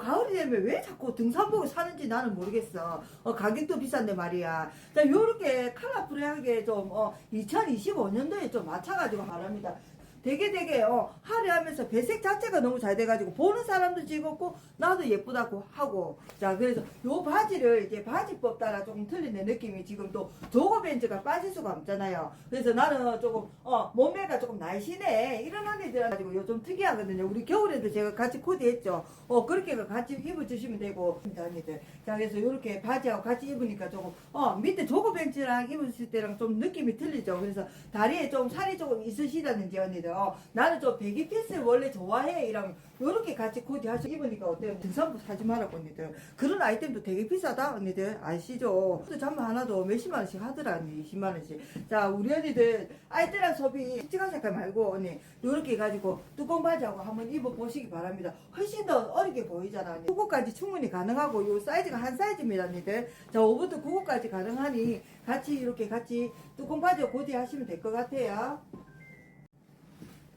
가을이 되면 왜 자꾸 등산복을 사는지 나는 모르겠어. 어, 가격도 비싼데 말이야. 자, 요렇게 컬러풀하게 좀, 어, 2025년도에 좀 맞춰가지고 말합니다. 되게 되게 어 화려하면서 배색 자체가 너무 잘 돼가지고 보는 사람도 즐겁고 나도 예쁘다고 하고. 자 그래서 요 바지를 이제 바지법 따라 조금 틀린 내 느낌이 지금 또 조거 벤츠가 빠질 수가 없잖아요. 그래서 나는 조금 어 몸매가 조금 날씬해. 이런 언니들 가지고 요좀 특이하거든요. 우리 겨울에도 제가 같이 코디했죠. 어 그렇게 같이 입어주시면 되고. 언니들. 자 그래서 요렇게 바지하고 같이 입으니까 조금 어 밑에 조거 벤츠랑 입으실 때랑 좀 느낌이 틀리죠. 그래서 다리에 좀 살이 조금 있으시다든지 언니들 어, 나는 좀 배기 피스를 원래 좋아해. 이러면 요렇게 같이 코디 하시 입으니까 어때요? 등산복 사지 마라고 언니들. 그런 아이템도 되게 비싸다 언니들. 아시죠? 또 잠바 하나도 몇십만 원씩 하더라 언니 20만 원씩. 자 우리 언니들 아이들랑 소비 칙칙한 색깔 말고 언니 요렇게 가지고 뚜껑 바지하고 한번 입어 보시기 바랍니다. 훨씬 더 어리게 보이잖아 언니. 9호까지 충분히 가능하고 요 사이즈가 한 사이즈입니다 언니들. 자 5부터 9호까지 가능하니 같이 이렇게 같이 뚜껑 바지 고디 하시면 될 것 같아요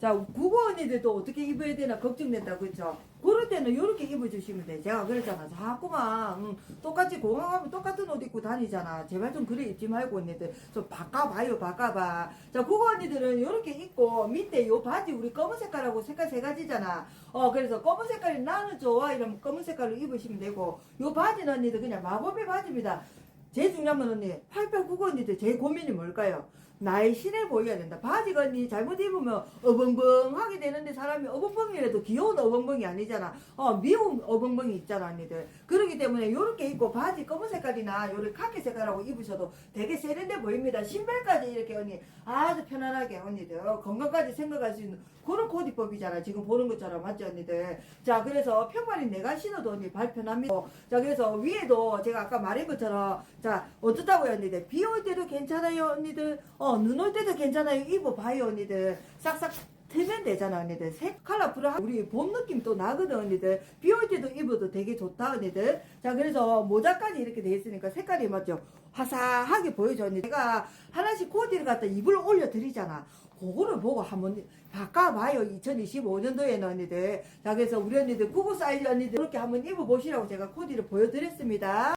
자, 국어 언니들도 어떻게 입어야 되나 걱정된다, 그죠? 그럴 때는 이렇게 입어주시면 돼. 제가 그랬잖아. 자꾸만, 응, 똑같이 공항 가면 똑같은 옷 입고 다니잖아. 제발 좀 그래 입지 말고, 언니들. 좀 바꿔봐요, 바꿔봐. 자, 국어 언니들은 이렇게 입고, 밑에 요 바지, 우리 검은 색깔하고 색깔 세 가지잖아. 어, 그래서 검은 색깔이 나는 좋아. 이러면 검은 색깔로 입으시면 되고, 요 바지는 언니들 그냥 마법의 바지입니다. 제일 중요한 건 언니, 8899 언니들 제일 고민이 뭘까요? 날씬해 보여야 된다. 바지가 언니 잘못 입으면 어벙벙하게 되는데 사람이 어벙벙이라도 귀여운 어벙벙이 아니잖아. 어, 미운 어벙벙이 있잖아, 언니들. 그렇기 때문에 요렇게 입고 바지 검은 색깔이나 요렇게 카키 색깔하고 입으셔도 되게 세련돼 보입니다. 신발까지 이렇게 언니 아주 편안하게 언니들 어, 건강까지 생각할 수 있는 그런 코디 법이잖아. 지금 보는 것처럼 맞죠, 언니들? 자, 그래서 평발이 내가 신어도 언니 발 편합니다. 어, 자, 그래서 위에도 제가 아까 말한 것처럼 자, 어떻다고요, 언니들? 비 올 때도 괜찮아요, 언니들? 어, 눈 올 때도 괜찮아요. 입어봐요, 언니들. 싹싹 틀면 되잖아, 언니들. 색 컬러풀한 우리 봄 느낌 또 나거든, 언니들. 비 올 때도 입어도 되게 좋다, 언니들. 자, 그래서 모자까지 이렇게 돼 있으니까 색깔이 맞죠? 화사하게 보여줘, 언니. 제가 하나씩 코디를 갖다 입을 올려 드리잖아. 그거를 보고 한번 바꿔봐요. 2025년도에는 언니들. 자, 그래서 우리 언니들, 구구 사이즈 언니들, 이렇게 한번 입어보시라고 제가 코디를 보여드렸습니다.